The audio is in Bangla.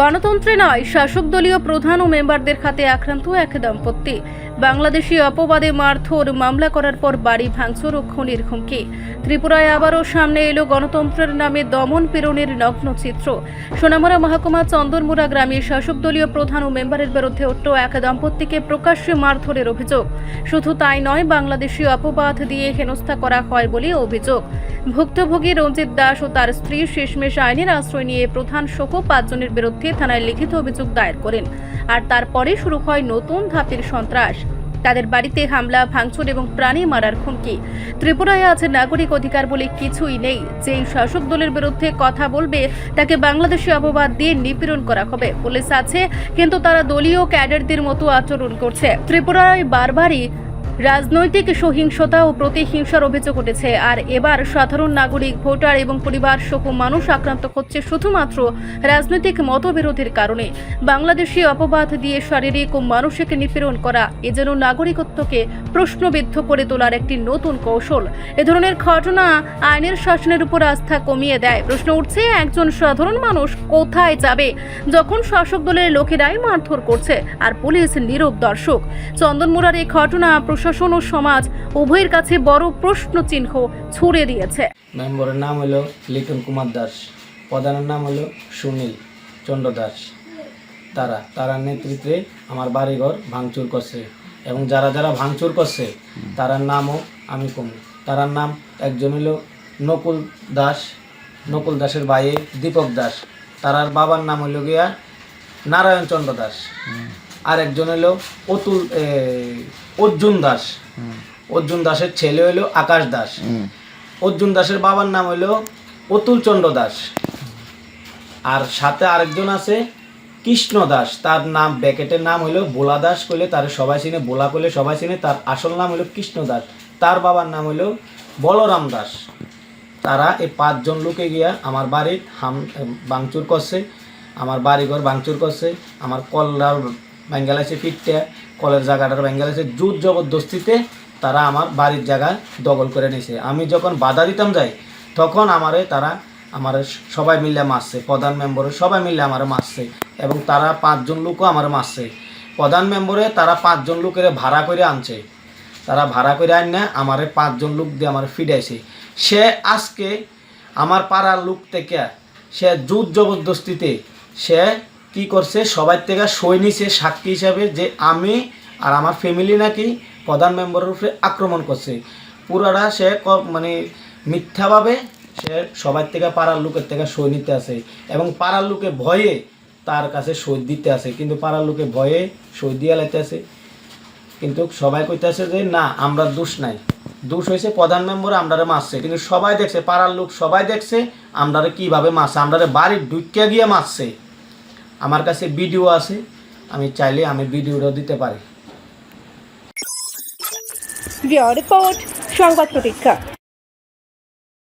গণতন্ত্রে নয় শাসক দলীয় প্রধান ও মেম্বারদের খাতে আক্রান্ত এক দম্পতি। বাংলাদেশি অপবাদে মারধর, মামলা করার পর বাড়ি ভাঙচুর ও খুনির হুমকি। ত্রিপুরায় আবারও সামনে এলো গণতন্ত্রের নামে দমন পীড়নের নগ্ন চিত্র। সোনামুড়া মহকুমা চন্দনমুড়া গ্রামে শাসক দলীয় প্রধান ও মেম্বারের বিরুদ্ধে উঠল এক দম্পতিকে প্রকাশ্যে মারধরের অভিযোগ। শুধু তাই নয়, বাংলাদেশি অপবাদ দিয়ে হেনস্থা করা হয় বলে অভিযোগ। ভুক্তভোগী রঞ্জিত দাস ও তার স্ত্রী শেষমেশ আইনের আশ্রয় নিয়ে প্রধান সহ পাঁচজনের বিরুদ্ধে থানায় লিখিত অভিযোগ দায়ের করেন। আর তারপরে শুরু হয় নতুন ধাপের সন্ত্রাস। তাদের বাড়িতে হামলা, ভাঙচুর এবং প্রাণী মারার হুমকি। ত্রিপুরায় আছে নাগরিক অধিকার বলে কিছুই নেই। যেই শাসক দলের বিরুদ্ধে কথা বলবে, তাকে বাংলাদেশি অপবাদ দিয়ে নিপীড়ন করা হবে। পুলিশ আছে, কিন্তু তারা দলীয় ক্যাডারদের মতো আচরণ করছে। ত্রিপুরায় বারবারই রাজনৈতিক সহিংসতা ও প্রতিহিংসার অভিযোগ উঠেছে। আর এবার সাধারণ নাগরিক, ভোটার এবং পরিবার সহ মানুষ আক্রান্ত হচ্ছে শুধুমাত্র রাজনৈতিক মতবিরোধের কারণে। বাংলাদেশি অপবাদ দিয়ে শারীরিক ও মানসিক নিপীড়ন করা, এ যেন নাগরিকত্বকে প্রশ্নবিদ্ধ করে তোলার একটি নতুন কৌশল। এ ধরনের ঘটনা আইনের শাসনের উপর আস্থা কমিয়ে দেয়। প্রশ্ন উঠছে, একজন সাধারণ মানুষ কোথায় যাবে? যখন শাসক দলের লোকেরাই মারধর করছে, আর পুলিশ নীরব দর্শক। চন্দনমুড়ার এই ঘটনা প্রশাসন ও সমাজ উভয়ের কাছে বড় প্রশ্ন চিহ্ন ছুড়ে দিয়েছে। মেম্বরের নাম হলো লিটন কুমার দাস, প্রধানের নাম হলো সুনীল চন্দ্র দাস। তারা তারার নেতৃত্বে আমার বাড়িঘর ভাঙচুর করছে এবং যারা যারা ভাঙচুর করছে, তারার নামও আমি কম। তারার নাম একজন হলো নকুল দাস, নকুল দাসের ভাইয়ে দীপক দাস। তারার বাবার নাম হলো গিয়া নারায়ণ চন্দ্র দাস। আর একজন হলো অতুল অর্জুন দাস। অর্জুন দাসের ছেলে হলো আকাশ দাস। অর্জুন দাসের বাবার নাম হলো অতুল চন্দ্র দাস। আর সাথে আরেকজন আছে কৃষ্ণ দাস। তার নাম ব্যাকেটের নাম হলো বোলা দাস কইলে তার সবাই চিনে বোলা কইলে সবাই চিনে। তার আসল নাম হলো কৃষ্ণ দাস। তার বাবার নাম হলো বলরাম দাস। তারা এই পাঁচজন লোকে গিয়া আমার বাড়ির হাম ভাঙচুর করছে। আমার বাড়িঘর ভাঙচুর করছে। আমার কলার ব্যাঙ্গাল ফিরতে, কলের জায়গাটার ব্যাঙ্গাল আছে জুত জবরদস্তিতে তারা আমার বাড়ির জায়গা দখল করে নিয়েছে। আমি যখন বাধা দিতাম যাই, তখন আমারে তারা আমার সবাই মিলে মারছে, প্রধান মেম্বরে সবাই মিলে আমার মারছে এবং তারা পাঁচজন লোকও আমার মারছে। প্রধান মেম্বরে তারা পাঁচজন লোকের ভাড়া করে আনছে। তারা ভাড়া করে আন আমারে পাঁচজন লোক দিয়ে আমার ফিরাইছে। সে আজকে আমার পাড়ার লোক থেকে, সে জুত জবরদস্তিতে, সে কি করছে? সবাই থেকে সই নিছে সাক্ষী হিসাবে যে আমি আর আমার ফ্যামিলি নাকি প্রধান মেম্বারের উপরে আক্রমণ করছে। পুরাটা সে মানে মিথ্যাভাবে সে সবার থেকে পাড়ার লোকের থেকে সই নিতে আসে এবং পাড়ার লোকে ভয়ে তার কাছে সই দিতে আসে কিন্তু পাড়ার লোকে ভয়ে সই দিয়া লাইতে আসে কিন্তু সবাই কইতেছে যে, না, আমরা দোষ নাই। দোষ হয়েছে প্রধান মেম্বার আমরারে মারছে। কিন্তু সবাই দেখছে, পাড়ার লোক সবাই দেখছে, আমরারে কীভাবে মারছে? আমরারে বাড়ির ঢুকিয়া গিয়ে মারছে। আমার কাছে ভিডিও আছে আমি চাইলে আমি ভিডিওটা দিতে পারি। রিপোর্ট সংবাদ প্রতীক্ষা।